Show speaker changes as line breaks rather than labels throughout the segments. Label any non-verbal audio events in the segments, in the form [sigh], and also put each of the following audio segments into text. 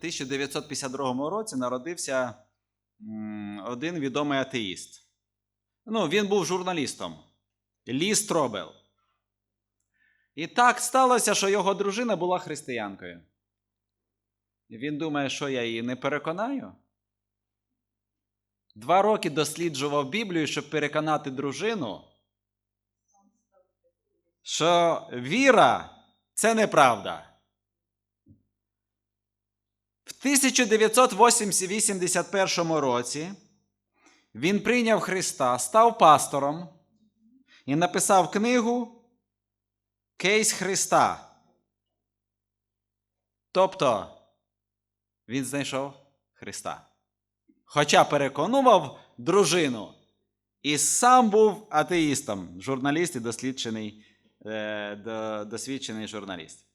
1952 році народився один відомий атеїст. Ну, він був журналістом. Лі Стробел. І так сталося, що його дружина була християнкою. Він думає, що я її не переконаю. Два роки досліджував Біблію, щоб переконати дружину, що віра це неправда. В 1981 році він прийняв Христа, став пастором і написав книгу Кейс Христа. Тобто він знайшов Христа. Хоча переконував дружину і сам був атеїстом, журналіст і досліджений, е, досвідчений журналіст.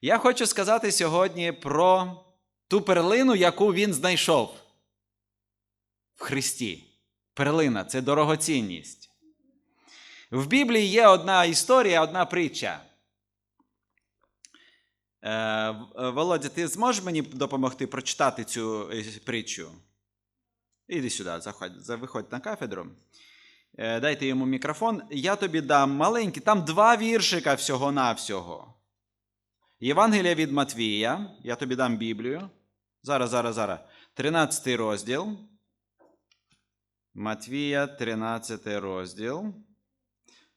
Я хочу сказати сьогодні про ту перлину, яку він знайшов в Христі. Перлина це дорогоцінність. В Біблії є одна історія, одна притча. Е, Володя, ти зможеш мені допомогти прочитати цю е, притчу? Іди сюди, заходь, виходь на кафедру. Е, Дайте йому мікрофон. Я тобі дам маленький, там два віршика всього-навсього. Євангелія від Матвія. Я тобі дам Біблію. Зараз, зараз, зараз. 13 розділ. Матвія, 13 розділ.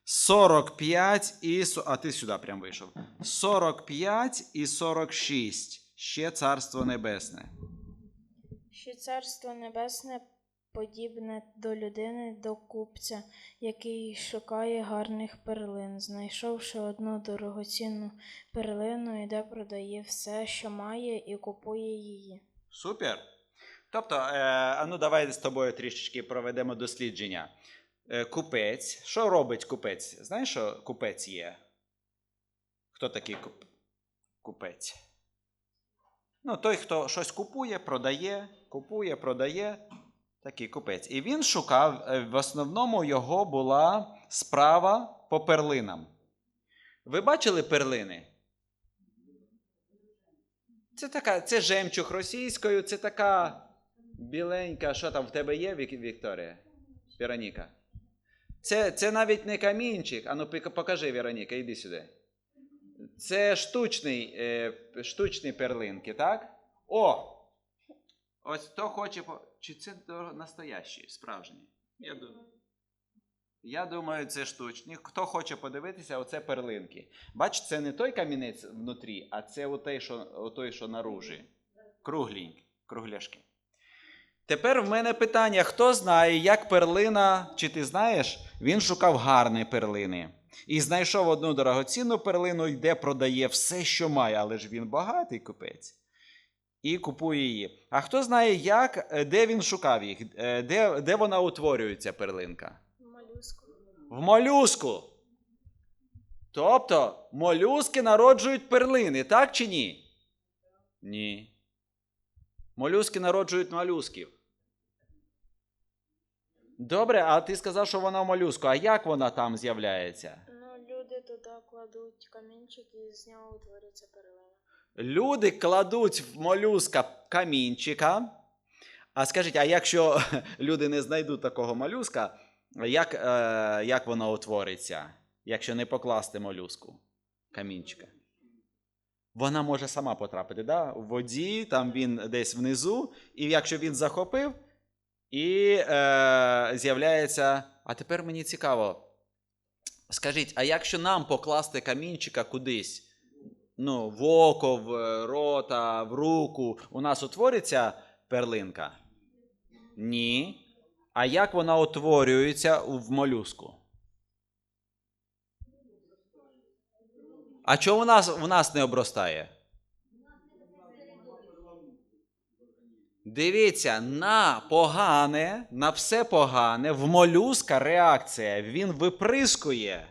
45 і. А ти сюди прям вийшов. 45 і 46. Ще Царство Небесне.
Ще царство небесне подібне до людини, до купця, який шукає гарних перлин. Знайшовши одну дорогоцінну перлину, іде продає все, що має, і купує її.
Супер. Тобто, е, а ну давай з тобою трішечки проведемо дослідження. Е, купець. Що робить купець? Знаєш, що купець є? Хто такий куп... купець? Ну, той, хто щось купує, продає, купує, продає. Такий купець. І він шукав, е, в основному його була справа по перлинам. Ви бачили перлини? Це така, це жемчуг російською, це така біленька. Що там в тебе є, Вікторія? Вероніка? Це, це навіть не камінчик. Ану, покажи, Вероніка, іди сюди. Це штучний, е, штучні перлинки, так? О! Ось хто хоче. Чи це настоящі, справжні? Я думаю. Я думаю, це штучні. Хто хоче подивитися, оце перлинки. Бач, це не той камінець внутрі, а це отой, що, отой, що наружі. Кругленький, кругляшки. Тепер в мене питання: хто знає, як перлина, чи ти знаєш, він шукав гарні перлини. І знайшов одну дорогоцінну перлину, йде, продає все, що має, але ж він багатий купець. І купує її. А хто знає, як, е, де він шукав їх, Е, де, де вона утворюється, перлинка?
Молюску.
В молюску. Тобто молюски народжують перлини, так чи ні? Ні. Молюски народжують молюсків. Добре, а ти сказав, що вона в молюску. А як вона там з'являється?
Ну, люди туди кладуть камінчик і з нього утворюється перлина.
Люди кладуть в молюска камінчика. А скажіть, а якщо [laughs] люди не знайдуть такого молюска, як, е, як воно утвориться, якщо не покласти молюску камінчика? Вона може сама потрапити, да? в воді, там він десь внизу, і якщо він захопив, і е, з'являється. А тепер мені цікаво. Скажіть, а якщо нам покласти камінчика кудись? Ну, в око, в е, рота, в руку, у нас утвориться перлинка? Ні. А як вона утворюється в молюску? А чого у нас, у нас не обростає? Дивіться, на погане, на все погане, в молюска реакція. Він виприскує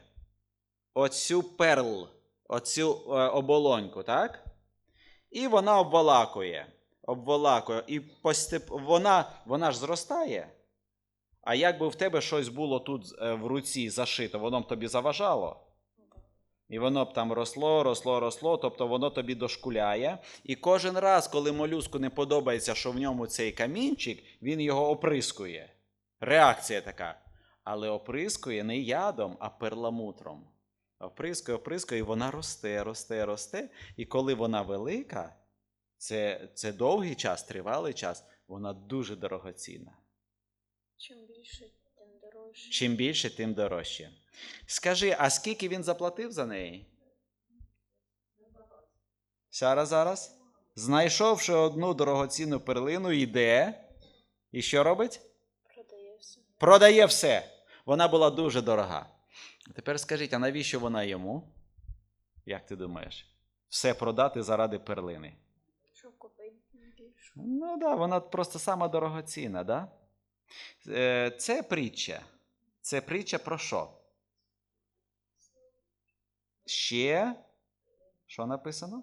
оцю перл, оцю е, оболоньку, так? І вона обволакує. Обволакує. І постеп... вона, вона ж зростає. А якби в тебе щось було тут е, в руці зашито, воно б тобі заважало. І воно б там росло, росло, росло, тобто воно тобі дошкуляє. І кожен раз, коли молюску не подобається, що в ньому цей камінчик, він його оприскує. Реакція така. Але оприскує не ядом, а перламутром. Оприскує, оприскує, і вона росте, росте, росте. І коли вона велика, це, це довгий час, тривалий час, вона дуже дорогоцінна.
Чим більше, тим дорожче.
Чим більше, тим дорожче. Скажи, а скільки він заплатив за неї? Зараз, зараз. Знайшовши одну дорогоцінну перлину, йде. І що робить?
Продає все.
Продає все. Вона була дуже дорога. Тепер скажіть, а навіщо вона йому? Як ти думаєш? Все продати заради перлини.
Щоб купити більше.
Ну так, да, вона просто сама дорогоцінна, да? Е, Це притча. Це притча про що? Ще. Що написано?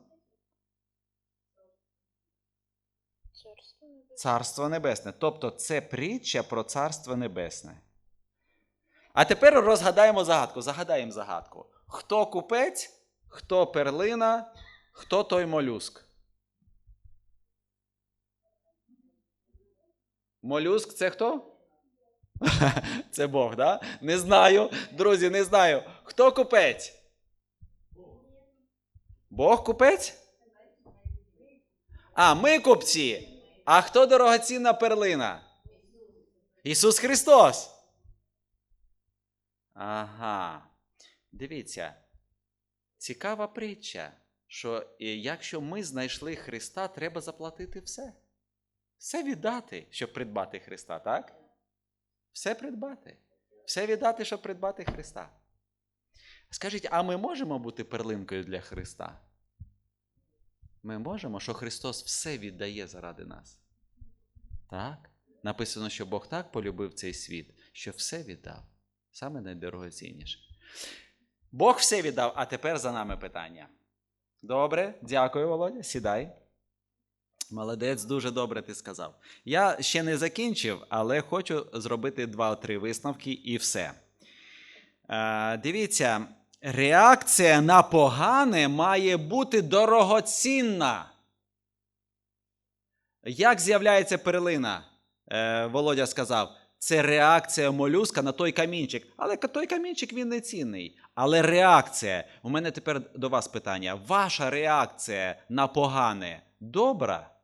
Царство небесне.
Царство Небесне. Тобто це притча про Царство Небесне. А тепер розгадаємо загадку. Загадаємо загадку. Хто купець, хто перлина, хто той молюск? Молюск це хто? [laughs] Це Бог, да? Не знаю. Друзі, не знаю. Хто купець? Бог купець? А, ми купці. А хто дорогоцінна перлина? Ісус Христос. Ага. Дивіться. Цікава притча, що е, якщо ми знайшли Христа, треба заплатити все. Все віддати, щоб придбати Христа, так? Все придбати. Все віддати, щоб придбати Христа. Скажіть, а ми можемо бути перлинкою для Христа? Ми можемо, що Христос все віддає заради нас. Так? Написано, що Бог так полюбив цей світ, що все віддав. Саме найдорогоцінніше. Бог все віддав, а тепер за нами питання. Добре, дякую, Володя. Сідай. Молодець, дуже добре ти сказав. Я ще не закінчив, але хочу зробити два-три висновки і все. Е, дивіться, реакція на погане має бути дорогоцінна. Як з'являється перлина? Е, Володя сказав, це реакція молюска на той камінчик. Але той камінчик він не цінний. Але реакція. У мене тепер до вас питання. Ваша реакція на погане добра?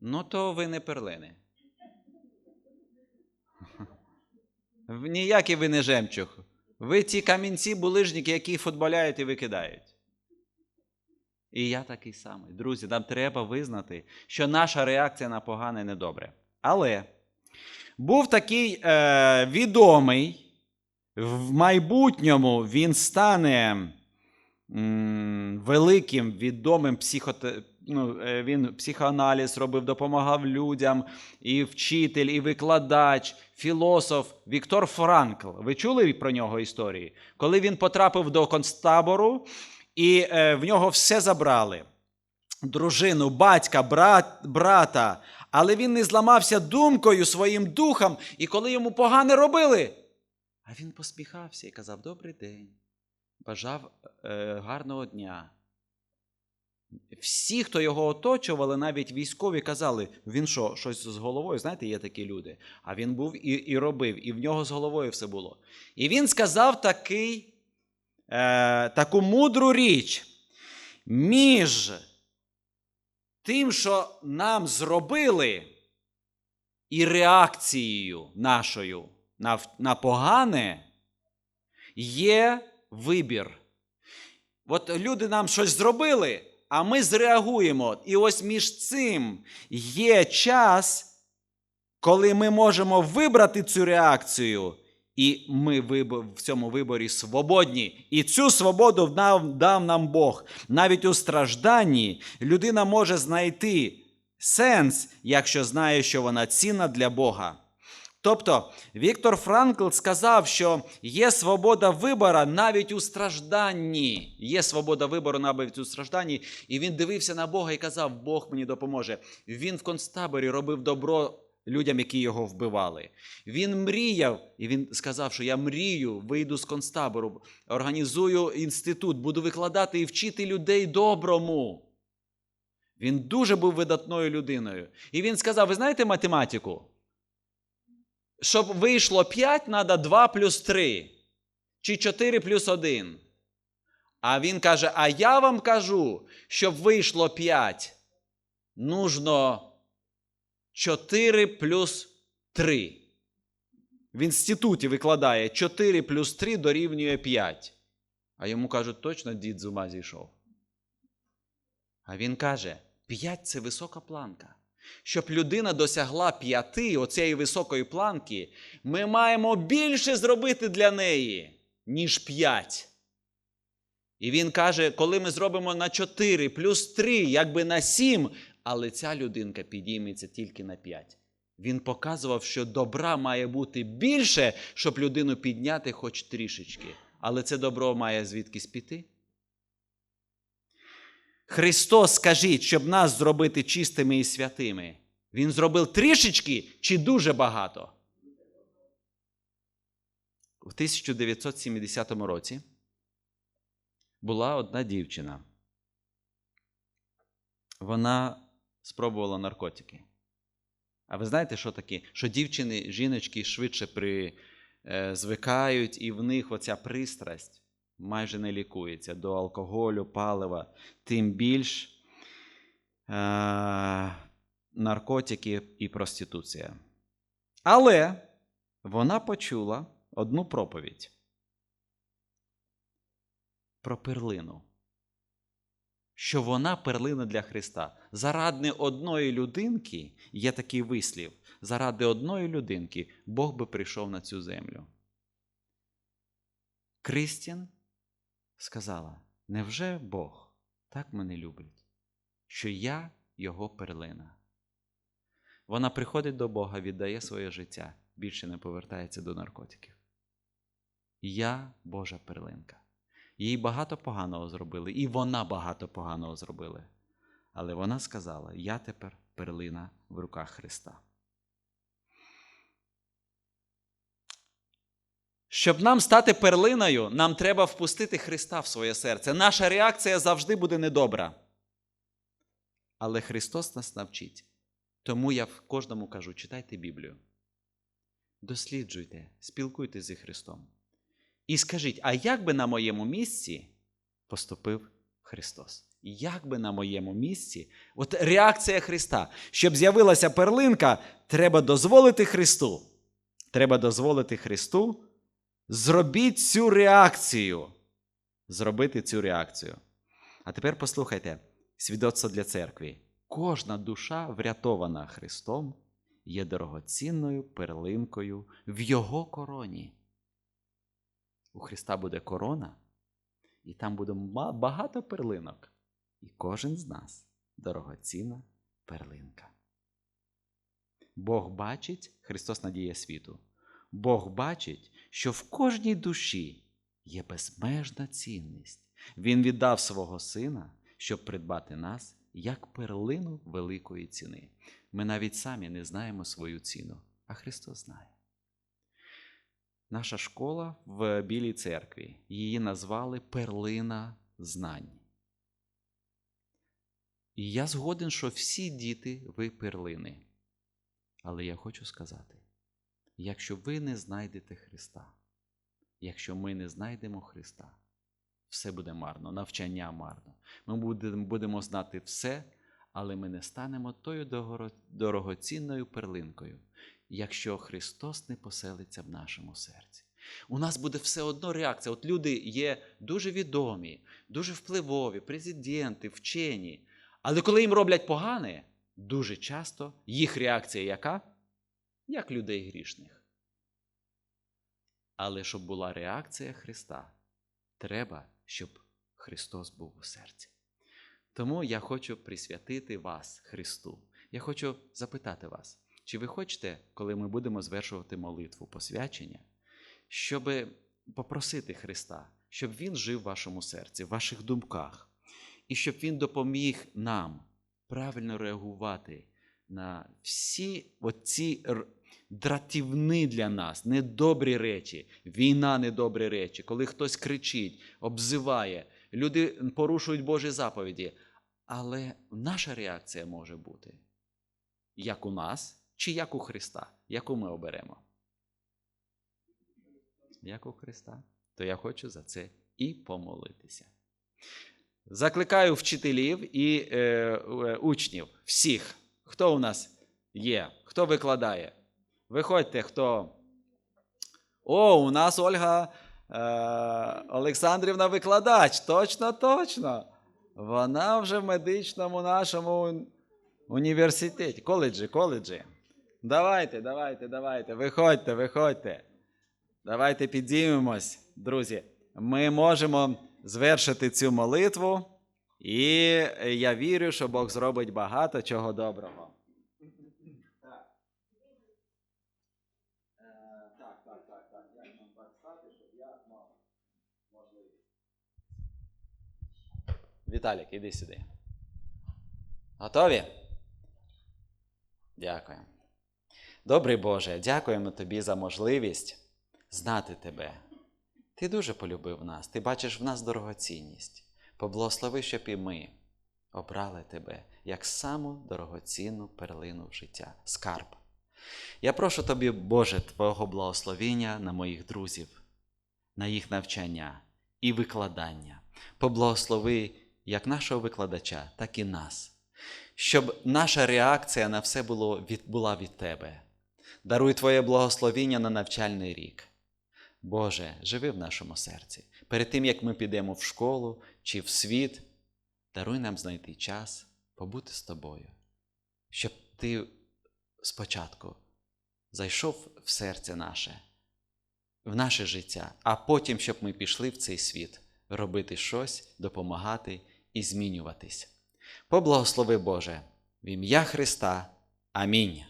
Ну, то ви не перлини. [laughs] Ніякий ви не жемчуг. Ви ті камінці булижники, які футболяють і викидають. І я такий самий. Друзі, нам треба визнати, що наша реакція на погане недобре. Але був такий е, відомий, в майбутньому він стане м, великим відомим психоте... ну, е, він психоаналіз робив, допомагав людям, і вчитель, і викладач, філософ Віктор Франкл. Ви чули про нього історії? Коли він потрапив до концтабору, і е, в нього все забрали. Дружину, батька, брат, брата. Але він не зламався думкою своїм духом, і коли йому погане робили, а він посміхався і казав: Добрий день, бажав е, гарного дня. Всі, хто його оточували, навіть військові, казали, він що, щось з головою, знаєте, є такі люди. А він був і, і робив, і в нього з головою все було. І він сказав такий, е, таку мудру річ. Між тим, що нам зробили, і реакцією нашою на, на погане є вибір. От люди нам щось зробили, а ми зреагуємо. І ось між цим є час, коли ми можемо вибрати цю реакцію, і ми в цьому виборі свободні. І цю свободу дав, нам Бог. Навіть у стражданні людина може знайти сенс, якщо знає, що вона цінна для Бога. Тобто Віктор Франкл сказав, що є свобода вибору навіть у стражданні. Є свобода вибору навіть у стражданні. І він дивився на Бога і казав: Бог мені допоможе. Він в концтаборі робив добро людям, які його вбивали. Він мріяв, і він сказав, що я мрію, вийду з концтабору, організую інститут, буду викладати і вчити людей доброму. Він дуже був видатною людиною. І він сказав: ви знаєте математику? Щоб вийшло 5, треба 2 плюс 3. Чи 4 плюс 1. А він каже: А я вам кажу, щоб вийшло 5, нужно 4 плюс 3. В інституті викладає 4 плюс 3 дорівнює 5. А йому кажуть, точно дід з ума зійшов. А він каже: 5 це висока планка. Щоб людина досягла п'яти оцієї високої планки, ми маємо більше зробити для неї, ніж 5. І він каже, коли ми зробимо на 4 плюс 3, якби на 7, але ця людинка підійметься тільки на 5. Він показував, що добра має бути більше, щоб людину підняти хоч трішечки. Але це добро має звідкись піти. Христос, скажіть, щоб нас зробити чистими і святими. Він зробив трішечки чи дуже багато? У 1970 році була одна дівчина. Вона спробувала наркотики. А ви знаєте, що таке? Що дівчини, жіночки швидше при, е, звикають, і в них оця пристрасть майже не лікується до алкоголю, палива, тим більш е, наркотики і проституція. Але вона почула одну проповідь про перлину. Що вона перлина для Христа. Заради одної людинки, є такий вислів, заради одної людинки Бог би прийшов на цю землю. Кристін сказала: невже Бог так мене любить, що я його перлина? Вона приходить до Бога, віддає своє життя, більше не повертається до наркотиків. Я Божа перлинка. Їй багато поганого зробили, і вона багато поганого зробила. Але вона сказала: Я тепер перлина в руках Христа. Щоб нам стати перлиною, нам треба впустити Христа в своє серце. Наша реакція завжди буде недобра. Але Христос нас навчить. Тому я кожному кажу: читайте Біблію. Досліджуйте, спілкуйтесь зі Христом. І скажіть, а як би на моєму місці поступив Христос? Як би на моєму місці, от реакція Христа, щоб з'явилася перлинка, треба дозволити Христу. Треба дозволити Христу. Зробіть цю реакцію. Зробити цю реакцію. А тепер послухайте свідоцтво для церкви. Кожна душа, врятована Христом, є дорогоцінною перлинкою в Його короні. У Христа буде корона, і там буде багато перлинок. І кожен з нас дорогоцінна перлинка. Бог бачить, Христос надіє світу. Бог бачить, що в кожній душі є безмежна цінність. Він віддав свого Сина, щоб придбати нас як перлину великої ціни. Ми навіть самі не знаємо свою ціну, а Христос знає. Наша школа в Білій церкві. Її назвали Перлина знань. І я згоден, що всі діти ви перлини. Але я хочу сказати: якщо ви не знайдете Христа, якщо ми не знайдемо Христа, все буде марно, навчання марно. Ми будемо, знати все, але ми не станемо тою дорогоцінною перлинкою, якщо Христос не поселиться в нашому серці. У нас буде все одно реакція. От люди є дуже відомі, дуже впливові, президенти, вчені. Але коли їм роблять погане, дуже часто їх реакція яка? Як людей грішних. Але щоб була реакція Христа, треба, щоб Христос був у серці. Тому я хочу присвятити вас Христу. Я хочу запитати вас, чи ви хочете, коли ми будемо звершувати молитву посвячення, щоб попросити Христа, щоб Він жив в вашому серці, в ваших думках, і щоб Він допоміг нам правильно реагувати на всі оці дратівни для нас, недобрі речі, війна недобрі речі, коли хтось кричить, обзиває, люди порушують Божі заповіді. Але наша реакція може бути як у нас, чи як у Христа, яку ми оберемо. Як у Христа, то я хочу за це і помолитися. Закликаю вчителів і е, е, учнів, всіх, хто у нас є, хто викладає. Виходьте, хто. О, у нас Ольга е, Олександрівна викладач. Точно, точно. Вона вже в медичному нашому університеті. Коледжі, коледжі. Давайте, давайте, давайте. Виходьте, виходьте. Давайте підіймемось, друзі. Ми можемо звершити цю молитву, і я вірю, що Бог зробить багато чого доброго. Віталік, іди сюди. Готові? Дякую. Добрий Боже, дякуємо тобі за можливість знати тебе. Ти дуже полюбив нас, ти бачиш в нас дорогоцінність. Поблагослови, щоб і ми обрали тебе як саму дорогоцінну перлину в життя, скарб. Я прошу тобі, Боже, Твого благословіння на моїх друзів, на їх навчання і викладання. Поблагослови як нашого викладача, так і нас, щоб наша реакція на все було від, була від Тебе. Даруй Твоє благословіння на навчальний рік. Боже, живи в нашому серці. Перед тим, як ми підемо в школу чи в світ, даруй нам знайти час побути з тобою, щоб ти спочатку зайшов в серце наше, в наше життя, а потім, щоб ми пішли в цей світ, робити щось, допомагати і змінюватись. Поблагослови Боже, в ім'я Христа. Амінь.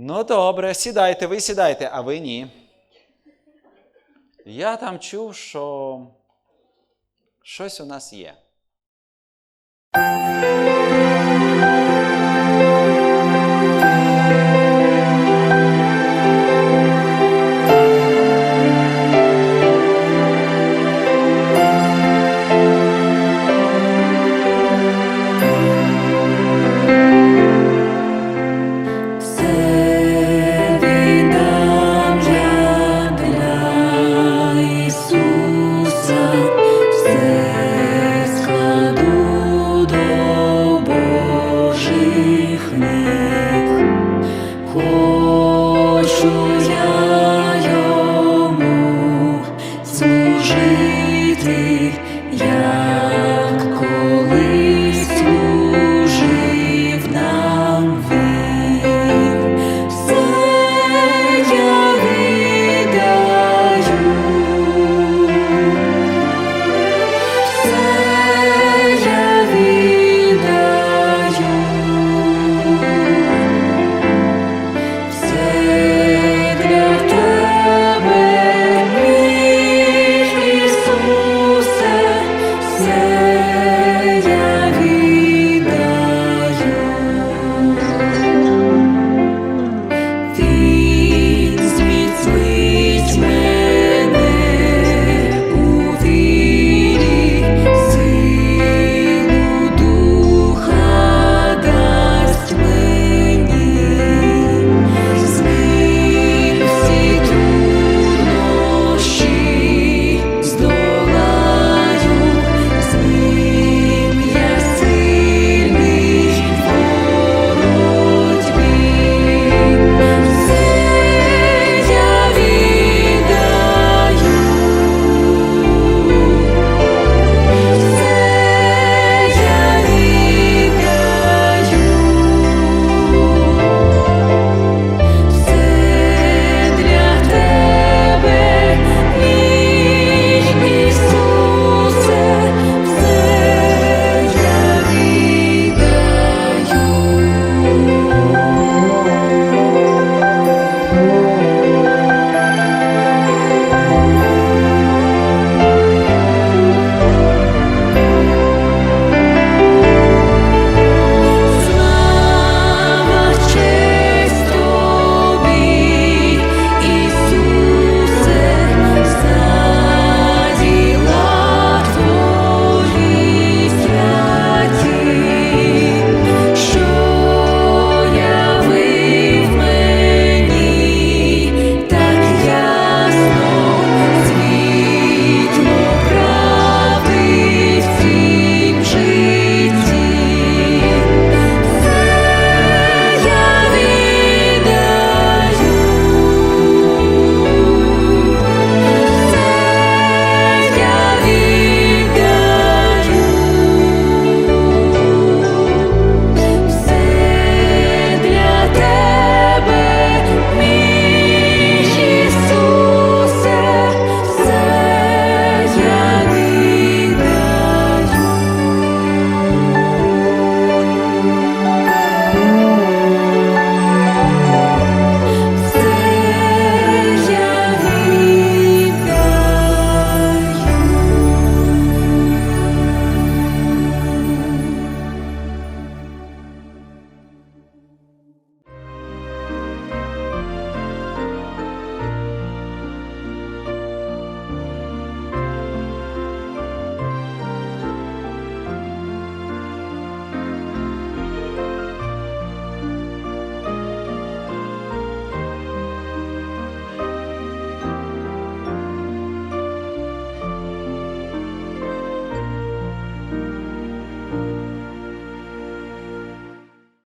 Ну, добре, сідайте, ви сідайте, а ви ні. Я там чув, що щось у нас є.